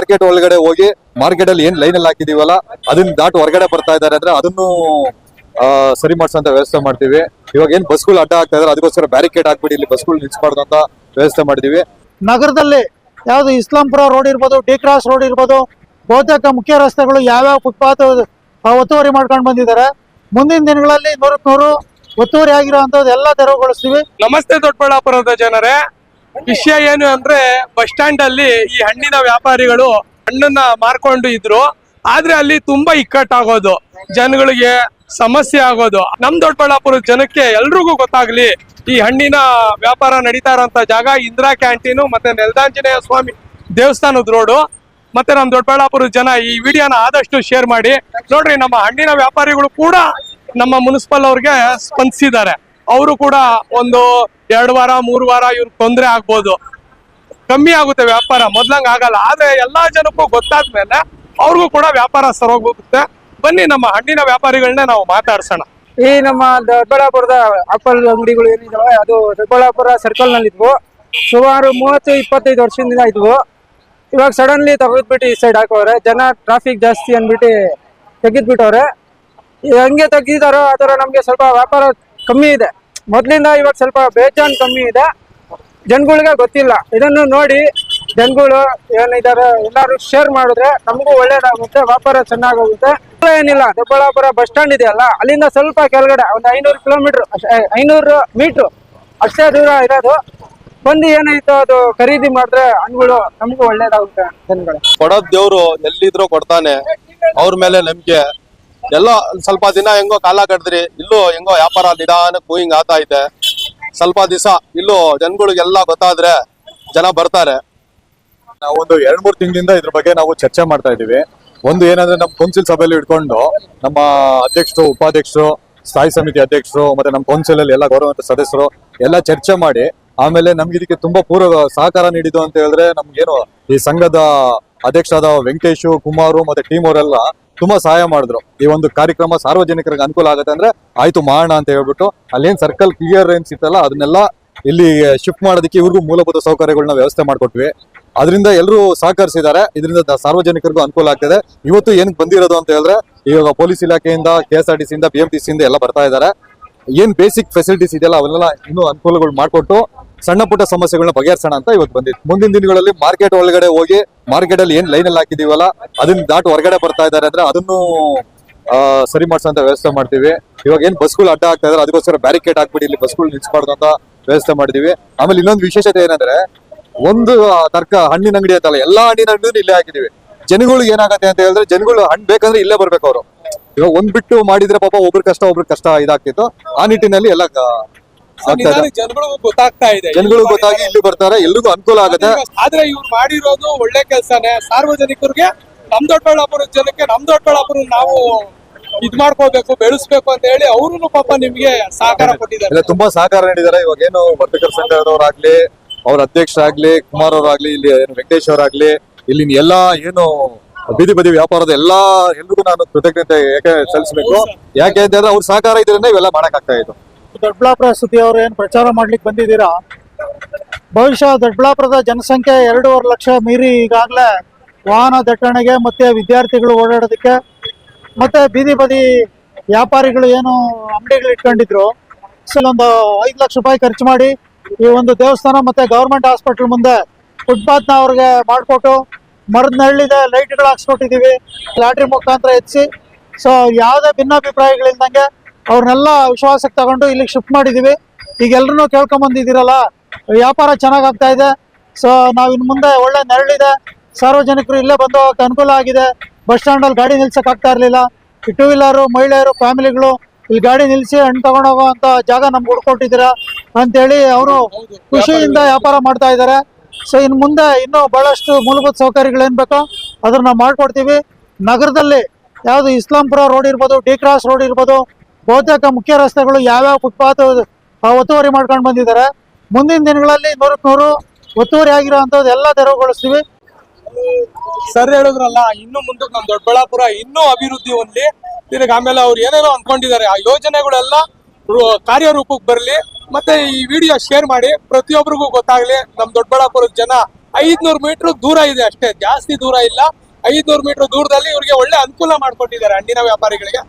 Market ಒಳಗಡೆ ಹೋಗಿ market ಅಲ್ಲಿ ಏನ್ ಲೈನ್ ಅಲ್ಲಿ ಹಾಕಿದೀವಲ್ಲ ಅದನ್ನ ದಾಟ್ ಹೊರಗಡೆ ಬರ್ತಾ ಇದಾರೆ ಅಂದ್ರೆ ಅದನ್ನು ಸರಿ ಮಾಡ್ಸೋಂತ ವ್ಯವಸ್ಥೆ ಮಾಡ್ತೀವಿ. ಇವಾಗ ಏನ್ ಬಸ್ಗಳು ಅಡ್ಡ ಆಗ್ತಾ ಇದಾರೆ ಅದಕ್ಕೋಸ್ಕರ ಬ್ಯಾರಿಕೇಡ್ ಹಾಕ್ಬಿಡಿ ಇಲ್ಲಿ ಬಸ್ಗಳು ನಿಲ್ಸ್ಬಾರ್ದು ಅಂತ ವ್ಯವಸ್ಥೆ ಮಾಡಿದೀವಿ. ನಗರದಲ್ಲಿ ಯಾವ್ದು ಇಸ್ಲಾಂಪುರ ರೋಡ್ ಇರ್ಬೋದು ಡಿ ಕ್ರಾಸ್ ರೋಡ್ ಇರ್ಬೋದು ಬಹುತೇಕ ಮುಖ್ಯ ರಸ್ತೆಗಳು ಯಾವ್ಯಾವ ಫುಟ್ಪಾತ್ ಒತ್ತುವರಿ ಮಾಡ್ಕೊಂಡು ಬಂದಿದ್ದಾರೆ. ಮುಂದಿನ ದಿನಗಳಲ್ಲಿ ನೂರಕ್ಕೆ ನೂರು ಒತ್ತುವರಿ ಆಗಿರುವಂತದ್ದು ಎಲ್ಲ ತೆರವುಗೊಳಿಸ್ತೀವಿ. ನಮಸ್ತೆ ದೊಡ್ಡಬಳ್ಳಾಪುರದ ಜನರೇ. ವಿಷಯ ಏನು ಅಂದ್ರೆ ಬಸ್ ಸ್ಟ್ಯಾಂಡ್ ಅಲ್ಲಿ ಈ ಹಣ್ಣಿನ ವ್ಯಾಪಾರಿಗಳು ಹಣ್ಣನ್ನ ಮಾರ್ಕೊಂಡು ಇದ್ರು. ಆದ್ರೆ ಅಲ್ಲಿ ತುಂಬಾ ಇಕ್ಕಟ್ಟಾಗೋದು. ಜನಗಳಿಗೆ ಸಮಸ್ಯೆ ಆಗೋದು. ನಮ್ ದೊಡ್ಡಬಳ್ಳಾಪುರ ಜನಕ್ಕೆ ಎಲ್ರಿಗೂ ಗೊತ್ತಾಗ್ಲಿ, ಈ ಹಣ್ಣಿನ ವ್ಯಾಪಾರ ನಡೀತಾ ಇರೋಂತ ಜಾಗ ಇಂದಿರಾ ಕ್ಯಾಂಟೀನು ಮತ್ತೆ ನೆಲದಾಂಜನೇಯ ಸ್ವಾಮಿ ದೇವಸ್ಥಾನದ ರೋಡು. ಮತ್ತೆ ನಮ್ ದೊಡ್ಡಬಳ್ಳಾಪುರ ಜನ ಈ ವಿಡಿಯೋನ ಆದಷ್ಟು ಶೇರ್ ಮಾಡಿ. ನೋಡ್ರಿ, ನಮ್ಮ ಹಣ್ಣಿನ ವ್ಯಾಪಾರಿಗಳು ಕೂಡ ನಮ್ಮ ಮುನ್ಸಿಪಲ್ ಅವ್ರಿಗೆ ಸ್ಪಂದಿಸಿದ್ದಾರೆ. ಅವರು ಕೂಡ ಒಂದು ಎರಡು ವಾರ, ಮೂರು ವಾರ ಇವ್ರಿಗೆ ತೊಂದರೆ ಆಗ್ಬೋದು. ಕಮ್ಮಿ ಆಗುತ್ತೆ ವ್ಯಾಪಾರ, ಮೊದ್ಲಂಗ್ ಆಗಲ್ಲ. ಆದ್ರೆ ಎಲ್ಲಾ ಜನಕ್ಕೂ ಗೊತ್ತಾದ್ಮೇಲೆ ಅವ್ರಿಗೂ ಕೂಡ ವ್ಯಾಪಾರ ಸರೋಗುತ್ತೆ ಬನ್ನಿ ನಮ್ಮ ಹಣ್ಣಿನ ವ್ಯಾಪಾರಿಗಳನ್ನೇ ನಾವು ಮಾತಾಡ್ಸೋಣ. ಈ ನಮ್ಮ ದೊಡ್ಡಬಳ್ಳಾಪುರದ ಆಪಲ್ ಅಂಗಡಿಗಳು ಏನಿದಾವೆ, ಅದು ದೊಡ್ಡಬಳ್ಳಾಪುರ ಸರ್ಕಲ್ ಇದ್ವು ಸುಮಾರು ಮೂವತ್ತು, ಇಪ್ಪತ್ತೈದು ವರ್ಷದಿಂದ ಇದ್ವು. ಇವಾಗ ಸಡನ್ಲಿ ತೆಗೆದ್ಬಿಟ್ಟು ಈ ಸೈಡ್ ಹಾಕೋರೆ. ಜನ ಟ್ರಾಫಿಕ್ ಜಾಸ್ತಿ ಅಂದ್ಬಿಟ್ಟು ತೆಗೆದ್ಬಿಟ್ಟವ್ರೆ. ಹಂಗೆ ತೆಗ್ದಿದಾರೋ, ಆ ಥರ ನಮಗೆ ಸ್ವಲ್ಪ ವ್ಯಾಪಾರ ಕಮ್ಮಿ ಇದೆ. ಮೊದಲಿಂದ ಇವಾಗ ಸ್ವಲ್ಪ ಬೇಜಾನ್ ಕಮ್ಮಿ ಇದೆ. ಜನಗಳಿಗೆ ಗೊತ್ತಿಲ್ಲ. ಇದನ್ನು ನೋಡಿ ಜನಗಳು ಏನಿದ್ದಾರೆ ಎಲ್ಲರೂ ಶೇರ್ ಮಾಡಿದ್ರೆ ನಮಗೂ ಒಳ್ಳೇದಾಗುತ್ತೆ, ವ್ಯಾಪಾರ ಚೆನ್ನಾಗೋಗುತ್ತೆ. ಏನಿಲ್ಲ ದೊಡ್ಡಬಳ್ಳಾಪುರ ಬಸ್ ಸ್ಟ್ಯಾಂಡ್ ಇದೆಯಲ್ಲ ಅಲ್ಲಿಂದ ಸ್ವಲ್ಪ ಕೆಳಗಡೆ ಒಂದು ಐನೂರು ಕಿಲೋಮೀಟರ್ ಐನೂರು ಮೀಟರ್ ಅಷ್ಟೇ ದೂರ ಇರೋದು. ಬಂದು ಏನಾಯ್ತು ಅದು ಖರೀದಿ ಮಾಡಿದ್ರೆ ಹಣ್ಣುಗಳು ನಮಗೂ ಒಳ್ಳೇದಾಗುತ್ತೆ ಜನಗಳು. ಕೊಡೋದ್ ದೇವ್ರು ಎಲ್ಲಿದ್ರು ಕೊಡ್ತಾನೆ. ಅವ್ರ ಮೇಲೆ ನಂಬಿಕೆ. ಎಲ್ಲೋ ಸ್ವಲ್ಪ ದಿನ ಹೆಂಗೋ ಕಾಲ ಕಟ್ಟಿದ್ರಿ ಇಲ್ಲೂ ಹೆಂಗೋ ವ್ಯಾಪಾರ ನಿಧಾನ ಕೂಯಿಂಗ್ ಆಗ್ತಾ ಐತೆ ಸ್ವಲ್ಪ ದಿವಸ ಇಲ್ಲೂ ಜನಗಳಿಗೆಲ್ಲ ಗೊತ್ತಾದ್ರೆ ಜನ ಬರ್ತಾರೆ. ಒಂದು ಎರಡ್ ಮೂರ್ ತಿಂಗಳಿಂದ ಇದ್ರ ಬಗ್ಗೆ ನಾವು ಚರ್ಚೆ ಮಾಡ್ತಾ ಇದೀವಿ ಒಂದು ಏನಂದ್ರೆ ನಮ್ಮ ಕೌನ್ಸಿಲ್ ಸಭೆಯಲ್ಲಿ ಇಟ್ಕೊಂಡು ನಮ್ಮ ಅಧ್ಯಕ್ಷರು, ಉಪಾಧ್ಯಕ್ಷರು, ಸ್ಥಾಯಿ ಸಮಿತಿ ಅಧ್ಯಕ್ಷರು ಮತ್ತೆ ನಮ್ಮ ಕೌನ್ಸಿಲ್ ಅಲ್ಲಿ ಎಲ್ಲ ಗೌರವಂತ ಸದಸ್ಯರು ಎಲ್ಲ ಚರ್ಚೆ ಮಾಡಿ ಆಮೇಲೆ ನಮ್ಗೆ ಇದಕ್ಕೆ ತುಂಬಾ ಪೂರ್ವ ಸಹಕಾರ ನೀಡಿದ್ದು ಅಂತ ಹೇಳಿದ್ರೆ ನಮ್ಗೇನು ಈ ಸಂಘದ ಅಧ್ಯಕ್ಷರಾದ ವೆಂಕಟೇಶು, ಕುಮಾರು ಮತ್ತೆ ಟೀಮ್ ಅವರೆಲ್ಲ ತುಂಬಾ ಸಹಾಯ ಮಾಡಿದ್ರು. ಈ ಒಂದು ಕಾರ್ಯಕ್ರಮ ಸಾರ್ವಜನಿಕರಿಗೆ ಅನುಕೂಲ ಆಗುತ್ತೆ ಅಂದ್ರೆ ಆಯ್ತು ಮಾಡೋಣ ಅಂತ ಹೇಳ್ಬಿಟ್ಟು ಅಲ್ಲೇನ್ ಸರ್ಕಲ್ ಕ್ಲಿಯರ್ ಏನ್ ಸಿಗ್ತಲ್ಲ ಅದನ್ನೆಲ್ಲ ಇಲ್ಲಿ ಶಿಫ್ಟ್ ಮಾಡೋದಕ್ಕೆ ಇವ್ರಿಗೂ ಮೂಲಭೂತ ಸೌಕರ್ಯಗಳನ್ನ ವ್ಯವಸ್ಥೆ ಮಾಡ್ಕೊಟ್ವಿ. ಅದರಿಂದ ಎಲ್ಲರೂ ಸಹಕರಿಸಿದ್ದಾರೆ. ಇದರಿಂದ ಸಾರ್ವಜನಿಕರಿಗೂ ಅನುಕೂಲ ಆಗ್ತದೆ. ಇವತ್ತು ಏನಕ್ಕೆ ಬಂದಿರೋದು ಅಂತ ಹೇಳಿದ್ರೆ, ಇವಾಗ ಪೊಲೀಸ್ ಇಲಾಖೆಯಿಂದ ಕೆ ಎಸ್ ಆರ್ ಟಿ ಸಿಯಿಂದ ಬಿ ಎಂ ಟಿ ಸಿಯಿಂದ ಎಲ್ಲ ಬರ್ತಾ ಇದ್ದಾರೆ. ಏನ್ ಬೇಸಿಕ್ ಫೆಸಿಲಿಟೀಸ್ ಇದೆಯಲ್ಲ, ಅವನ್ನೆಲ್ಲ ಇನ್ನೂ ಅನುಕೂಲಗಳು ಮಾಡಿಕೊಟ್ಟು ಸಣ್ಣ ಪುಟ್ಟ ಸಮಸ್ಯೆಗಳನ್ನ ಬಗೆಹರಿಸೋಣ ಅಂತ ಇವತ್ತು ಬಂದಿತ್ತು ಮುಂದಿನ ದಿನಗಳಲ್ಲಿ ಮಾರ್ಕೆಟ್ ಒಳಗಡೆ ಹೋಗಿ ಮಾರ್ಕೆಟ್ ಅಲ್ಲಿ ಏನ್ ಲೈನ್ ಅಲ್ಲಿ ಹಾಕಿದೀವಲ್ಲ, ಅದನ್ನ ದಾಟ್ ಹೊರಗಡೆ ಬರ್ತಾ ಇದ್ದಾರೆ ಅಂದ್ರೆ ಅದನ್ನು ಸರಿ ಅಂತ ವ್ಯವಸ್ಥೆ ಮಾಡ್ತೀವಿ. ಇವಾಗ ಏನ್ ಬಸ್ಗಳು ಅಡ್ಡ ಆಗ್ತಾ ಇದಾರೆ, ಅದಕ್ಕೋಸ್ಕರ ಬ್ಯಾರಿಕೇಡ್ ಹಾಕ್ಬಿಡಿ, ಇಲ್ಲಿ ಬಸ್ಗಳು ನಿಲ್ಸ್ಬಾರ್ದು ಅಂತ ವ್ಯವಸ್ಥೆ ಮಾಡಿದೀವಿ. ಆಮೇಲೆ ಇನ್ನೊಂದು ವಿಶೇಷತೆ ಏನಂದ್ರೆ, ಒಂದು ತರ್ಕ ಹಣ್ಣಿನ ಅಂಗಡಿ ಅಂತಲ್ಲ ಎಲ್ಲಾ ಹಣ್ಣಿನ ಅಂಗಡಿ ಇಲ್ಲೇ ಹಾಕಿದೀವಿ. ಜನಗಳಿಗೆ ಏನಾಗತ್ತೆ ಅಂತ ಹೇಳಿದ್ರೆ ಜನಗಳು ಹಣ್ಣು ಬೇಕಂದ್ರೆ ಇಲ್ಲೇ ಬರ್ಬೇಕು ಅವರು. ಇವಾಗ ಒಂದ್ ಬಿಟ್ಟು ಮಾಡಿದ್ರೆ ಪಾಪ ಒಬ್ರ ಕಷ್ಟ ಒಬ್ರ ಕಷ್ಟ ಇದಾಗ್ತಿತ್ತು. ಆ ನಿಟ್ಟಿನಲ್ಲಿ ಎಲ್ಲ ಜನಗಳಿಗೂ ಗೊತ್ತಾಗ್ತಾ ಇದೆ. ಜನಗಳು ಗೊತ್ತಾಗಿ ಇಲ್ಲಿ ಬರ್ತಾರೆ ಎಲ್ರಿಗೂ ಅನುಕೂಲ ಆಗುತ್ತೆ. ಆದ್ರೆ ಇವ್ರು ಮಾಡಿರೋದು ಒಳ್ಳೆ ಕೆಲಸನೇ. ಸಾರ್ವಜನಿಕರಿಗೆ ನಮ್ ದೊಡ್ಡಬಳ್ಳಾಪುರ ಜನಕ್ಕೆ ನಮ್ ದೊಡ್ಡಬಳ್ಳಾಪುರ ನಾವು ಇದ್ ಮಾಡ್ಕೋಬೇಕು ಬೆಳೆಸ್ಬೇಕು ಅಂತ ಹೇಳಿ ಅವ್ರು ಪಾಪ ನಿಮ್ಗೆ ಸಹಕಾರ ಕೊಟ್ಟಿದ್ದಾರೆ. ತುಂಬಾ ಸಹಕಾರ ನೀಡಿದ್ದಾರೆ. ಇವಾಗ ಏನು ವರ್ತಿಕರ ಸಂಘದವರಾಗ್ಲಿ ಅವ್ರ ಅಧ್ಯಕ್ಷರಾಗ್ಲಿ ಕುಮಾರ್ ಅವರಾಗ್ಲಿ ಇಲ್ಲಿ ಏನು ವೆಂಕಟೇಶ್ ಅವರಾಗ್ಲಿ ಇಲ್ಲಿ ಎಲ್ಲಾ ಏನು ಬೀದಿ ಬದಿ ವ್ಯಾಪಾರದ ಎಲ್ಲಾ ಎಲ್ರಿಗೂ ನಾನು ಕೃತಜ್ಞತೆ ಯಾಕೆ ಸಲ್ಲಿಸಬೇಕು. ಯಾಕೆ ಅಂತ ಹೇಳಿದ್ರೆ ಅವ್ರ ಸಹಕಾರ ಇದ್ರಿಂದ ಇವೆಲ್ಲ ಮಾಡಕ್ ಆಗ್ತಾ ಇತ್ತು ದೊಡ್ಡಬಳ್ಳಾಪುರ ಸುದ್ದಿ ಅವರು ಏನು ಪ್ರಚಾರ ಮಾಡ್ಲಿಕ್ಕೆ ಬಂದಿದ್ದೀರಾ? ಬಹುಶಃ ದೊಡ್ಡಬಳ್ಳಾಪುರದ ಜನಸಂಖ್ಯೆ ಎರಡೂವರೆ ಲಕ್ಷ ಮೀರಿ ಈಗಾಗಲೇ ವಾಹನ ದಟ್ಟಣೆಗೆ ಮತ್ತೆ ವಿದ್ಯಾರ್ಥಿಗಳು ಓಡಾಡೋದಕ್ಕೆ, ಮತ್ತೆ ಬೀದಿ ಬದಿ ವ್ಯಾಪಾರಿಗಳು ಏನು ಅಂಗಡಿಗಳು ಇಟ್ಕೊಂಡಿದ್ರು. ಸೊ ಒಂದು ಐದು ಲಕ್ಷ ರೂಪಾಯಿ ಖರ್ಚು ಮಾಡಿ ಈ ಒಂದು ದೇವಸ್ಥಾನ ಮತ್ತೆ ಗೌರ್ಮೆಂಟ್ ಹಾಸ್ಪಿಟಲ್ ಮುಂದೆ ಫುಟ್ಪಾತ್ನ ಅವ್ರಿಗೆ ಮಾಡಿಕೊಟ್ಟು ಮರದ ನೆರಳಿದೆ ಲೈಟ್ಗಳು ಹಾಕ್ಸ್ಕೊಟ್ಟಿದ್ದೀವಿ, ಲಾಟ್ರಿ ಮುಖಾಂತರ ಹೆಚ್ಚಿ ಸೊ, ಯಾವುದೇ ಭಿನ್ನಾಭಿಪ್ರಾಯಗಳಿಲ್ದಂಗೆ ಅವ್ರನ್ನೆಲ್ಲ ವಿಶ್ವಾಸಕ್ಕೆ ತಗೊಂಡು ಇಲ್ಲಿಗೆ ಶಿಫ್ಟ್ ಮಾಡಿದ್ದೀವಿ ಈಗ ಎಲ್ರೂ ಕೇಳ್ಕೊಂಬಂದಿದ್ದೀರಲ್ಲ ವ್ಯಾಪಾರ ಚೆನ್ನಾಗಾಗ್ತಾ ಇದೆ. ಸೊ ನಾವು ಇನ್ನು ಮುಂದೆ ಒಳ್ಳೆ ನೆರಳಿದೆ. ಸಾರ್ವಜನಿಕರು ಇಲ್ಲೇ ಬಂದು ಅನುಕೂಲ ಆಗಿದೆ. ಬಸ್ ಸ್ಟ್ಯಾಂಡಲ್ಲಿ ಗಾಡಿ ನಿಲ್ಸಕ್ ಆಗ್ತಾ ಇರಲಿಲ್ಲ. ಈ ಟೂ ವೀಲರು ಮಹಿಳೆಯರು, ಫ್ಯಾಮಿಲಿಗಳು ಇಲ್ಲಿ ಗಾಡಿ ನಿಲ್ಲಿಸಿ ಹಣ್ಣು ತಗೊಂಡೋಗೋ ಅಂತ ಜಾಗ ನಮ್ಗೆ ಅಂತ ಅಂತೇಳಿ ಅವರು ಖುಷಿಯಿಂದ ವ್ಯಾಪಾರ ಮಾಡ್ತಾ ಇದ್ದಾರೆ. ಸೊ ಇನ್ನು ಮುಂದೆ ಇನ್ನೂ ಬಹಳಷ್ಟು ಮೂಲಭೂತ ಸೌಕರ್ಯಗಳು ಏನ್ ಬೇಕೋ ಅದನ್ನ ಮಾಡ್ಕೊಡ್ತೀವಿ. ನಗರದಲ್ಲಿ ಯಾವುದು ಇಸ್ಲಾಂಪುರ ರೋಡ್ ಇರ್ಬೋದು, ಡಿ ಕ್ರಾಸ್ ರೋಡ್ ಇರ್ಬೋದು ಬಹುತೇಕ ಮುಖ್ಯ ರಸ್ತೆಗಳು ಯಾವ್ಯಾವ ಫುಟ್ಪಾತ್ ಒತ್ತುವರಿ ಮಾಡ್ಕೊಂಡು ಬಂದಿದ್ದಾರೆ. ಮುಂದಿನ ದಿನಗಳಲ್ಲಿ ನೂರಕ್ಕೆ ನೂರು ಒತ್ತುವರಿ ಆಗಿರುವಂತದ್ದು ಎಲ್ಲ ತೆರವುಗೊಳಿಸ್ತೀವಿ. ಸರ್ ಹೇಳಿದ್ರಲ್ಲ, ಇನ್ನು ಮುಂದಕ್ಕೆ ನಮ್ ದೊಡ್ಡಬಳ್ಳಾಪುರ ಇನ್ನೂ ಅಭಿವೃದ್ಧಿ ಹೊಂದಲಿ. ತಿರ್ಗ ಆಮೇಲೆ ಅವ್ರು ಏನೇನೋ ಅನ್ಕೊಂಡಿದ್ದಾರೆ, ಆ ಯೋಜನೆಗಳೆಲ್ಲ ಕಾರ್ಯರೂಪಕ್ಕೆ ಬರಲಿ. ಮತ್ತೆ ಈ ವಿಡಿಯೋ ಶೇರ್ ಮಾಡಿ. ಪ್ರತಿಯೊಬ್ಬರಿಗೂ ಗೊತ್ತಾಗ್ಲಿ ನಮ್ ದೊಡ್ಡಬಳ್ಳಾಪುರದ ಜನ ಐದ್ನೂರು ಮೀಟರ್ ದೂರ ಇದೆ ಅಷ್ಟೇ. ಜಾಸ್ತಿ ದೂರ ಇಲ್ಲ. ಐದ್ನೂರು ಮೀಟರ್ ದೂರದಲ್ಲಿ ಇವರಿಗೆ ಒಳ್ಳೆ ಅನುಕೂಲ ಮಾಡ್ಕೊಟ್ಟಿದ್ದಾರೆ ಹಣ್ಣಿನ ವ್ಯಾಪಾರಿಗಳಿಗೆ.